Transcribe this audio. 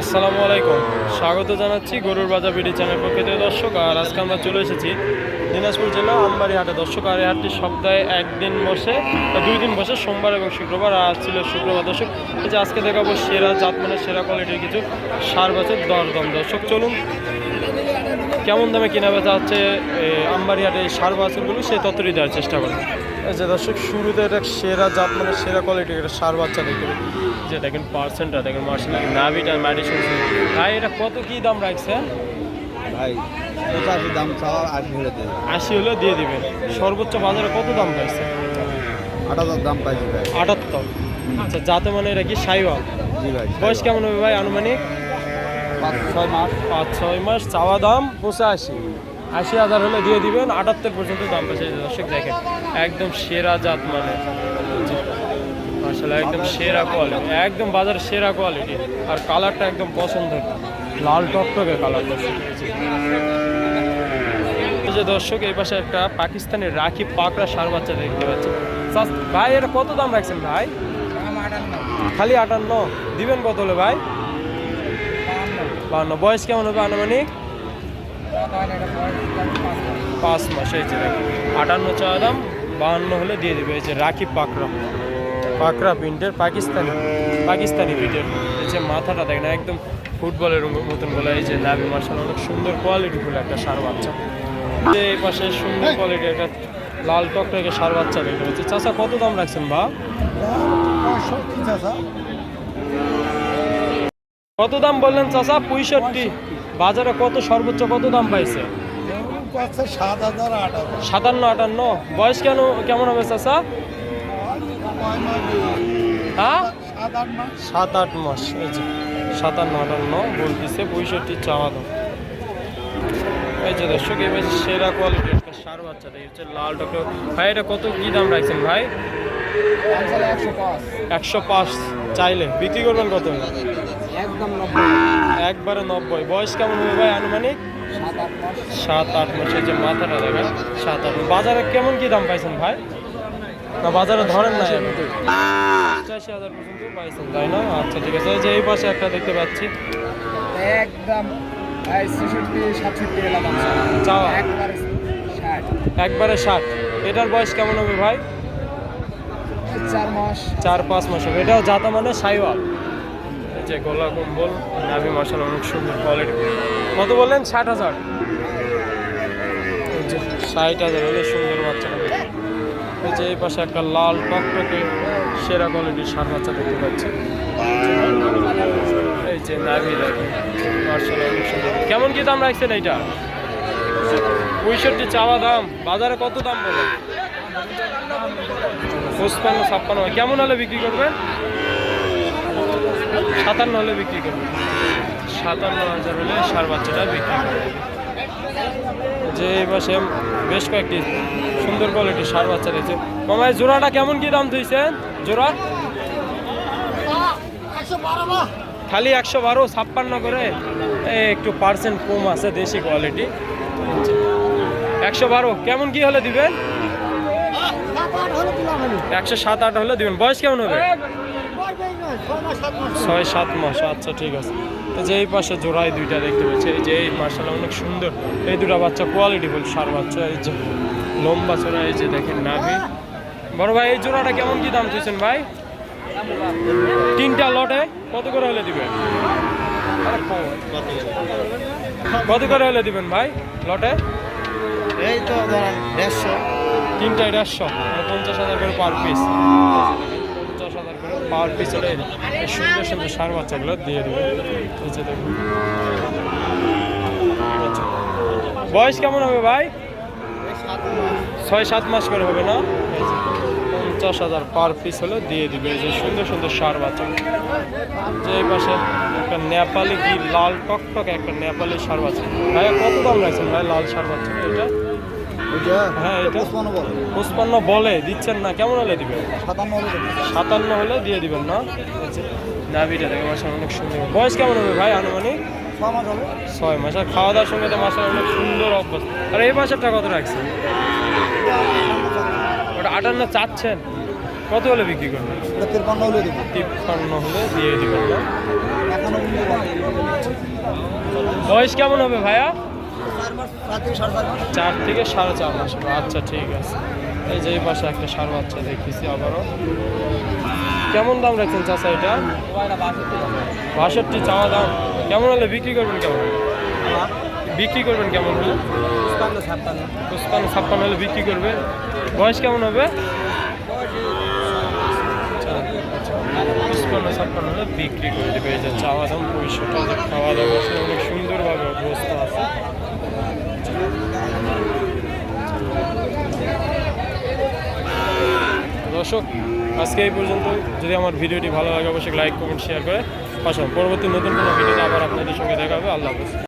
আসসালামু আলাইকুম। স্বাগত জানাচ্ছি গরুর বাজার বিডি চ্যানেল থেকে। দর্শক, আর আজকে আমরা চলে এসেছি দিনাজপুর জেলা আমবাড়ি হাটে। দর্শক, আর এই হাটটি সপ্তাহে একদিন বসে দুই দিন বসে, সোমবার এবং শুক্রবার, আর ছিল শুক্রবার। দর্শক, এই যে আজকে দেখাবো সেরা জাত মানে সেরা কোয়ালিটির কিছু সার বাছের দরদম। দর্শক, চলুন, কেমন দামে কেনা বেচা হচ্ছে আমবাড়ি হাটে সার বাছুরগুলো সেই তত্ত্বটি দেওয়ার চেষ্টা করুন এই যে দর্শক শুরুতে এটা সেরা জাত মানে সেরা কোয়ালিটির একটা সার বাচ্চা দেখতে যে দেখেন পার্সেন্টটা দেখেন মার্শাল নাভিটা ম্যাডিসন ভাই এটা কত কি দাম রাখছে? ভাই পঁচাশি দাম চাওয়া আশি হলে দেবে। আশি হলে দিয়ে দিবেন। সর্বোচ্চ বাজারে কত দাম পাইছে? আট হাজার দাম পাইছি ভাই। আটাত্তর। আচ্ছা যাতে মানে এটা কি সাইওয়াল? জি ভাই বয়স কেমন হবে ভাই আনুমানিক? পাঁচ ছয় মাস। পাঁচ ছয় মাস চাওয়া দাম পঁচাশি। আশি হাজার হলে দিয়ে দিবেন, আটাত্তর পর্যন্ত দাম পেয়েছে দর্শক দেখেন, একদম সেরা জাত মানে। আসলে একদম সেরা কোয়ালিটি একদম বাজার সেরা কোয়ালিটি আর কালারটা একদম পছন্দের। লাল টকটকে কালার যে দর্শক, এই পাশে একটা পাকিস্তানি রাখি পাকড়া সার বাচ্চা দেখতে পাচ্ছি। ভাই, এটা কত দাম রাখছেন ভাই? খালি আটান্ন। দিবেন কত হলে ভাই? বান্ন বয়স কেমন হবে আনুমানিক? পাঁচ মাস এই যে আটান্ন চাওয়া দাম বাহান্ন হলে দিয়ে দেবে। এই যে রাখি পাকড়া পাকড়া প্রিন্টের পাকিস্তানি পাকিস্তানি প্রিন্টের। এই যে মাথাটা দেখ না একদম ফুটবলের মতন বলে এই যে লাভি মার্শাল অনেক সুন্দর কোয়ালিটি ফুল একটা সার বাচ্চা। যে এই পাশে সুন্দর কোয়ালিটি একটা লাল টকটকে সার বাচ্চা দেখতে পাচ্ছি চাচা কত দাম রাখছেন বা? কত দাম বললেন চাচা? পঁয়ষট্টি। বাজারে কত সর্বোচ্চ কত দাম পাইছে? সাতান্ন আটান্ন। বয়স কেন কেমন হবে চাচা? হ্যাঁ? সাত আট মাস এই যে সাতান্ন আটান্ন বলতেছে পঁয়ষট্টি চাওয়া দাম। এই যে দর্শক এই এবার সেরা কোয়ালিটি একটা সার বাচ্চা দেখি হচ্ছে লাল টকে ভাই এটা কত কী দাম রাখছেন ভাই? একশো পাঁচ। একশো পাঁচ চাইলে। বিক্রি করবেন কত? একদম একবারে নব্বই। বয়স কেমন হবে ভাই আনুমানিক? সাত আট মাসের যে মাথাটা দেখেন সাত আট বাজারে কেমন কি দাম পাইছেন ভাই? না বাজারে ধরেন না পঁচাশি হাজার পর্যন্ত পাইছেন তাই না? আচ্ছা ঠিক আছে। যে এই পাশে একটা দেখতে পাচ্ছি। একদম চাওয়া। একবারে ষাট। এটার বয়স কেমন হবে ভাই? চার মাস। চার পাঁচ মাস হবে। এটাও জাতা মানে সাইওয়াল। যে গোলা কম্বল, নাভি মশাল অনেক সুন্দর কোয়ালিটি কত বললেন? ষাট হাজার। ষাট হাজার হলে সুন্দর বাচ্চা এই যে এই পাশে একটা লাল টকটকে সেরা কোয়ালিটির সার বাচ্চা দেখতে পাচ্ছি। এই যে নাভি দেখেন মার্শাল অনেক সুন্দর। কেমন কি দাম রাখছেন এইটা? পঁয়ষট্টি চাওয়া দাম, বাজারে কত দাম বলেন? পঁচপান্ন, ছাপ্পান্ন, কেমন হলে বিক্রি করবেন? সাতান্ন হলে বিক্রি করবেন সাতান্ন হাজার হলে সার বাচ্চাটা বিক্রি করবেন যে এই পাশে বেশ কয়েকটি সুন্দর কোয়ালিটির সার বাচ্চা রয়েছে। মামা এই জোড়াটা কেমন কি দাম দিয়েছেন জোড়া? খালি একশো বারো, ছাপ্পান্ন করে। একটু পার্সেন্ট কম আছে দেশি কোয়ালিটি একশো বারো, কেমন কি হলে দিবেন? একশো সাত আট হলে দিবেন। বয়স কেমন হবে? ছয় সাত মাস আচ্ছা ঠিক আছে। তো যে এই পাশে জোড়াই দুইটা দেখতে পাচ্ছি এই যে এই মার্শাল অনেক সুন্দর। এই দুটা বাচ্চা কোয়ালিটি বল সার বাচ্চা এই যে লম্বা চোরা এই যে দেখেন নাভি। বড় ভাই এই জোড়াটা কেমন কি দাম তুইছেন ভাই? তিনটা লটে কত করে হলে দিবেন? কত করে হলে দিবেন ভাই লটে? এই তো দেড়শো। তিনটায় দেড়শো মানে পঞ্চাশ হাজার করে পার পিস হলে এই সুন্দর সুন্দর সার বাচ্চাগুলো দিয়ে দেবে। বয়স কেমন হবে ভাই? ছয় সাত মাস করে হবে না? পঞ্চাশ হাজার পার পিস হলে দিয়ে দিবে। যে সুন্দর সুন্দর সার বাচ্চা। যে পাশে একটা নেপালি কি লাল টকটক একটা নেপালি সার বাচ্চা। ভাই কত দাম রাখছেন ভাই লাল সার বাচ্চা? এটা হ্যাঁ এটা পঁচপান্ন বলে। দিচ্ছেন না। কেমন হলে দিবেন? সাতান্ন হলে দিয়ে দিবেন না? নাভিটা দেখে মাসা অনেক সুন্দর। বয়স কেমন হবে ভাই আনুমানিক? ছয় মাস আর খাওয়া দাওয়ার সঙ্গে তো মাসা অনেক সুন্দর অভ্যাস আর এই মাসেরটা কত রাখছেন? ওটা আটান্ন চাচ্ছেন। কত হলে বিক্রি করবেন? এটা হলে দেবো। তিপ্পান্ন হলে দিয়ে দিবেন। বয়স কেমন হবে ভাইয়া? চার থেকে সাড়ে চার মাস। আচ্ছা ঠিক আছে। এই যে পাশে একটা সার বাচ্চা দেখতেছি আবারও। কেমন দাম রাখছেন চাচা এটা? বাষট্টি চাওয়া দাম। কেমন হলে? বিক্রি করবেন কেমন বিক্রি করবেন কেমন হলে? পঁচপান্ন, ছাপ্পান্ন হলে বিক্রি করবে। বয়স কেমন হবে? পঁচপান্ন, ছাপ্পান্ন হলে বিক্রি করে দেবে। এই যে চাওয়া দাম, পঁয়ষট্টি খাওয়া দাওয়া। অনেক সুন্দরভাবে অবস্থা আছে দর্শক, আজকে এই পর্যন্ত। যদি আমার ভিডিওটি ভালো লাগে, অবশ্যই লাইক কমেন্ট শেয়ার করে পাশাপাশি পরবর্তী নতুন কোনো ভিডিওতে আবার আপনাদের সঙ্গে দেখা হবে। আল্লাহ হাফেজ।